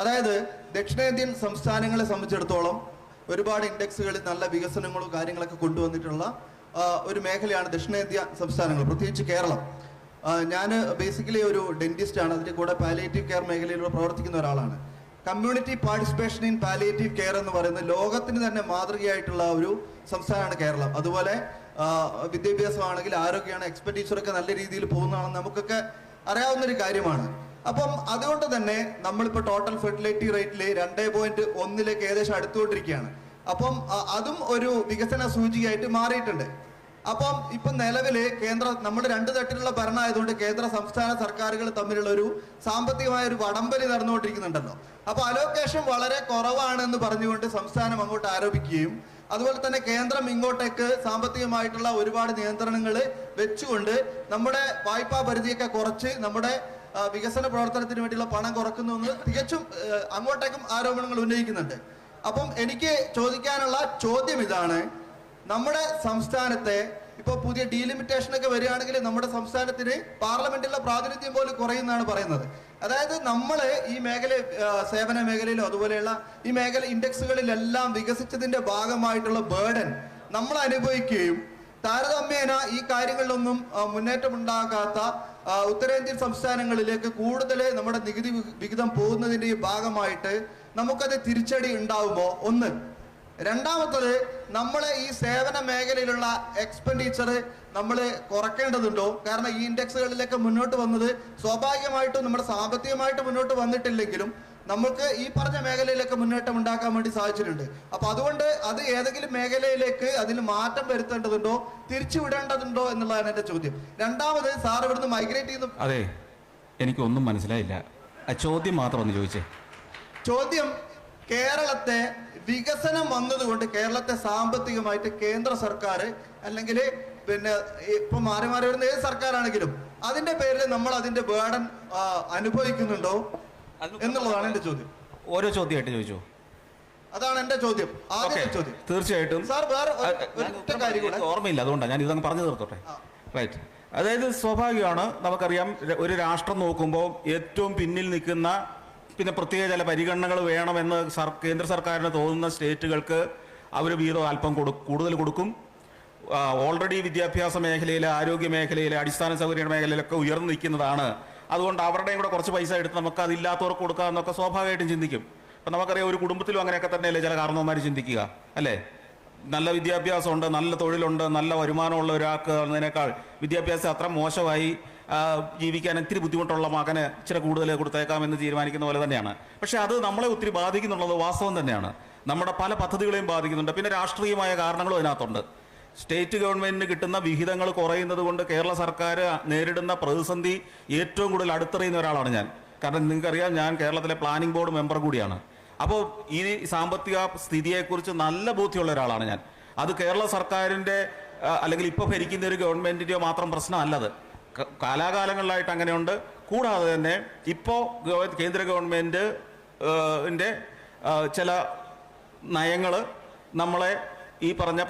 അതായത് ദക്ഷിണേന്ത്യൻ സംസ്ഥാനങ്ങളെ സംബന്ധിച്ചിടത്തോളം ഒരുപാട് ഇൻഡെക്സുകളിൽ നല്ല വികസനങ്ങളും കാര്യങ്ങളൊക്കെ കൊണ്ടുവന്നിട്ടുള്ള ഒരു മേഖലയാണ് ദക്ഷിണേന്ത്യ സംസ്ഥാനങ്ങൾ പ്രത്യേകിച്ച് കേരളം. ഞാൻ ബേസിക്കലി ഒരു ഡെന്റിസ്റ്റ് ആണ് അതിന്റെ കൂടെ പാലിയേറ്റീവ് കെയർ മേഖലയിലൂടെ പ്രവർത്തിക്കുന്ന ഒരാളാണ്. Community participation in palliative care എന്ന് പറയുന്നത് ലോകത്തിന് തന്നെ മാതൃകയായിട്ടുള്ള ഒരു സംസ്ഥാനമാണ് കേരളം. അതുപോലെ വിദ്യാഭ്യാസമാണെങ്കിൽ ആരോഗ്യമാണ് എക്സ്പെൻഡിച്ചറൊക്കെ നല്ല രീതിയിൽ പോകുന്നതാണെന്ന് നമുക്കൊക്കെ അറിയാവുന്നൊരു കാര്യമാണ്. അപ്പം അതുകൊണ്ട് തന്നെ നമ്മളിപ്പോൾ ടോട്ടൽ ഫെർട്ടിലിറ്റി റേറ്റിൽ രണ്ടേ പോയിന്റ് ഒന്നിലേക്ക് ഏകദേശം അടുത്തുകൊണ്ടിരിക്കുകയാണ്. അപ്പം അതും ഒരു വികസന സൂചികയായിട്ട് മാറിയിട്ടുണ്ട്. അപ്പം ഇപ്പം നിലവിൽ കേന്ദ്ര നമ്മൾ രണ്ട് തട്ടിലുള്ള ഭരണമായതുകൊണ്ട് കേന്ദ്ര സംസ്ഥാന സർക്കാരുകൾ തമ്മിലുള്ള ഒരു സാമ്പത്തികമായ ഒരു വടംവലി നടന്നുകൊണ്ടിരിക്കുന്നുണ്ടല്ലോ. അപ്പൊ അലോക്കേഷൻ വളരെ കുറവാണെന്ന് പറഞ്ഞുകൊണ്ട് സംസ്ഥാനം അങ്ങോട്ട് ആരോപിക്കുകയും അതുപോലെ തന്നെ കേന്ദ്രം ഇങ്ങോട്ടേക്ക് സാമ്പത്തികമായിട്ടുള്ള ഒരുപാട് നിയന്ത്രണങ്ങൾ വെച്ചുകൊണ്ട് നമ്മുടെ വായ്പാ പരിധിയൊക്കെ കുറച്ച് നമ്മുടെ വികസന പ്രവർത്തനത്തിന് വേണ്ടിയുള്ള പണം കുറക്കുന്നു എന്ന് തികച്ചും അങ്ങോട്ടേക്കും ആരോപണങ്ങൾ ഉന്നയിക്കുന്നുണ്ട്. അപ്പം എനിക്ക് ചോദിക്കാനുള്ള ചോദ്യം ഇതാണ്. നമ്മുടെ സംസ്ഥാനത്തെ ഇപ്പൊ പുതിയ ഡീലിമിറ്റേഷൻ ഒക്കെ വരികയാണെങ്കിൽ നമ്മുടെ സംസ്ഥാനത്തിന് പാർലമെന്റിലെ പ്രാതിനിധ്യം പോലും കുറയുന്നതാണ് പറയുന്നത്. അതായത് നമ്മൾ ഈ മേഖല സേവന മേഖലയിലോ അതുപോലെയുള്ള ഈ മേഖല ഇൻഡെക്സുകളിലെല്ലാം വികസിച്ചതിന്റെ ഭാഗമായിട്ടുള്ള ബേർഡൻ നമ്മൾ അനുഭവിക്കുകയും താരതമ്യേന ഈ കാര്യങ്ങളിലൊന്നും മുന്നേറ്റമുണ്ടാകാത്ത ഉത്തരേന്ത്യൻ സംസ്ഥാനങ്ങളിലേക്ക് കൂടുതൽ നമ്മുടെ നികുതി വിഹിതം പോകുന്നതിന്റെ ഭാഗമായിട്ട് നമുക്കത് തിരിച്ചടി ഉണ്ടാവുമോ ഒന്ന്. രണ്ടാമത്തത് നമ്മൾ ഈ സേവന മേഖലയിലുള്ള എക്സ്പെൻഡിച്ചർ നമ്മൾ കുറയ്ക്കേണ്ടതുണ്ടോ കാരണം ഈ ഇൻഡെക്സുകളിലേക്ക് മുന്നോട്ട് വന്നത് സ്വാഭാവികമായിട്ടും നമ്മുടെ സാമ്പത്തികമായിട്ട് മുന്നോട്ട് വന്നിട്ടില്ലെങ്കിലും നമുക്ക് ഈ പറഞ്ഞ മേഖലയിലൊക്കെ മുന്നേറ്റം ഉണ്ടാക്കാൻ വേണ്ടി സാധിച്ചിട്ടുണ്ട്. അപ്പൊ അതുകൊണ്ട് അത് ഏതെങ്കിലും മേഖലയിലേക്ക് അതിൽ മാറ്റം വരുത്തേണ്ടതുണ്ടോ തിരിച്ചു വിടേണ്ടതുണ്ടോ എന്നുള്ളതാണ് എന്റെ ചോദ്യം. രണ്ടാമത് സാർ ഇവിടുന്ന് മൈഗ്രേറ്റ് ചെയ്യുന്നു. അതെ എനിക്കൊന്നും മനസ്സിലായില്ല. ചോദ്യം മാത്രം ഒന്ന് ചോദിച്ചേ. ചോദ്യം കേരളത്തെ വികസനം വന്നതുകൊണ്ട് കേരളത്തെ സാമ്പത്തികമായിട്ട് കേന്ദ്ര സർക്കാർ അല്ലെങ്കിൽ പിന്നെ ഇപ്പൊ മാറി മാറി വരുന്ന ഏത് സർക്കാരാണെങ്കിലും അതിന്റെ പേരിൽ നമ്മൾ അതിന്റെ ബേഡൻ അനുഭവിക്കുന്നുണ്ടോ? എന്നുള്ളതാണ് എന്റെ ചോദ്യം. ഓരോ ചോദ്യമായിട്ട് ചോദിച്ചു? അതാണ് എന്റെ ചോദ്യം. ആദ്യത്തെ ചോദ്യം. തീർച്ചയായിട്ടും. സാർ വേറെ കാര്യം കൂടെ. ഓർമ്മയില്ല അതുകൊണ്ടാണ് ഞാൻ ഇതങ്ങ് പറഞ്ഞു തീർത്തോട്ടെ. റൈറ്റ് അതായത് സ്വാഭാവികമാണ് നമുക്കറിയാം ഒരു രാഷ്ട്രം നോക്കുമ്പോൾ ഏറ്റവും പിന്നിൽ നിൽക്കുന്ന പിന്നെ പ്രത്യേക ചില പരിഗണനകൾ വേണമെന്ന് സർ കേന്ദ്ര സർക്കാരിന് തോന്നുന്ന സ്റ്റേറ്റുകൾക്ക് അവർ വീതം അല്പം കൊടു കൂടുതൽ കൊടുക്കും. ഓൾറെഡി വിദ്യാഭ്യാസ മേഖലയിൽ ആരോഗ്യ മേഖലയിൽ അടിസ്ഥാന സൗകര്യ മേഖലയിലൊക്കെ ഉയർന്നു നിൽക്കുന്നതാണ് അതുകൊണ്ട് അവരുടെയും കൂടെ കുറച്ച് പൈസ എടുത്ത് നമുക്ക് അതില്ലാത്തവർക്ക് കൊടുക്കാമെന്നൊക്കെ സ്വാഭാവികമായിട്ടും ചിന്തിക്കും. ഇപ്പം നമുക്കറിയാം ഒരു കുടുംബത്തിലും അങ്ങനെയൊക്കെ തന്നെയല്ലേ ചില കാരണവന്മാർ ചിന്തിക്കുക അല്ലേ? നല്ല വിദ്യാഭ്യാസമുണ്ട് നല്ല തൊഴിലുണ്ട് നല്ല വരുമാനമുള്ള ഒരാൾക്ക് എന്നതിനേക്കാൾ വിദ്യാഭ്യാസം അത്ര മോശമായി ജീവിക്കാൻ ഇത്തിരി ബുദ്ധിമുട്ടുള്ള മകന് ഇച്ചിരി കൂടുതൽ കൊടുത്തേക്കാമെന്ന് തീരുമാനിക്കുന്ന പോലെ തന്നെയാണ്. പക്ഷേ അത് നമ്മളെ ഒത്തിരി ബാധിക്കുന്നുള്ളത് വാസ്തവം തന്നെയാണ്. നമ്മുടെ പല പദ്ധതികളെയും ബാധിക്കുന്നുണ്ട്. പിന്നെ രാഷ്ട്രീയമായ കാരണങ്ങളും അതിനകത്തുണ്ട്. സ്റ്റേറ്റ് ഗവൺമെന്റിന് കിട്ടുന്ന വിഹിതങ്ങൾ കുറയുന്നത് കൊണ്ട് കേരള സർക്കാർ നേരിടുന്ന പ്രതിസന്ധി ഏറ്റവും കൂടുതൽ അടുത്തറിയുന്ന ഒരാളാണ് ഞാൻ. കാരണം നിങ്ങൾക്കറിയാം ഞാൻ കേരളത്തിലെ പ്ലാനിംഗ് ബോർഡ് മെമ്പർ കൂടിയാണ്. അപ്പോൾ ഈ സാമ്പത്തിക സ്ഥിതിയെക്കുറിച്ച് നല്ല ബോധ്യമുള്ള ഒരാളാണ് ഞാൻ. അത് കേരള സർക്കാരിന്റെ അല്ലെങ്കിൽ ഇപ്പോൾ ഭരിക്കുന്ന ഒരു ഗവൺമെന്റിന്റെയോ മാത്രം പ്രശ്നമല്ലത്. കാലാകാലങ്ങളിലായിട്ട് അങ്ങനെയുണ്ട്. കൂടാതെ തന്നെ ഇപ്പോൾ കേന്ദ്ര ഗവൺമെന്റ് ന്റെ ചില നയങ്ങൾ നമ്മളെ ഈ പറഞ്ഞ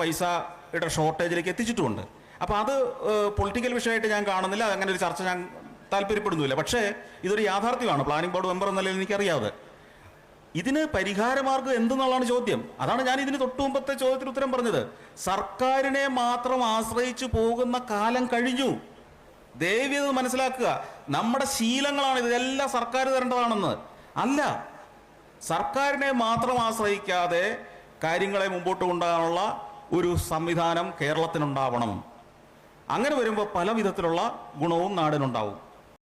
പൈസയുടെ ഷോർട്ടേജിലേക്ക് എത്തിച്ചിട്ടുമുണ്ട്. അപ്പോൾ അത് പൊളിറ്റിക്കൽ വിഷയമായിട്ട് ഞാൻ കാണുന്നില്ല. അങ്ങനെ ഒരു ചർച്ച ഞാൻ താല്പര്യപ്പെടുന്നില്ല. പക്ഷേ ഇതൊരു യാഥാർത്ഥ്യമാണ്. പ്ലാനിംഗ് ബോർഡ് മെമ്പർ എന്ന നിലയിൽ എനിക്കറിയാതെ ഇതിന് പരിഹാരമാർഗം എന്തെന്നുള്ളതാണ് ചോദ്യം. അതാണ് ഞാൻ ഇതിന് തൊട്ടു മുമ്പത്തെ ചോദ്യത്തിന് ഉത്തരം പറഞ്ഞത്. സർക്കാരിനെ മാത്രം ആശ്രയിച്ചു പോകുന്ന കാലം കഴിഞ്ഞു. ദയവ് ഇത് മനസ്സിലാക്കുക. നമ്മുടെ ശീലങ്ങളാണ് ഇതെല്ലാം സർക്കാർ തരേണ്ടതാണെന്ന്. അല്ല. സർക്കാരിനെ മാത്രം ആശ്രയിക്കാതെ കാര്യങ്ങളെ മുമ്പോട്ട് കൊണ്ടുപോകാനുള്ള ഒരു സംവിധാനം കേരളത്തിനുണ്ടാവണം. അങ്ങനെ വരുമ്പോൾ പല വിധത്തിലുള്ള ഗുണവും നാടിനുണ്ടാവും.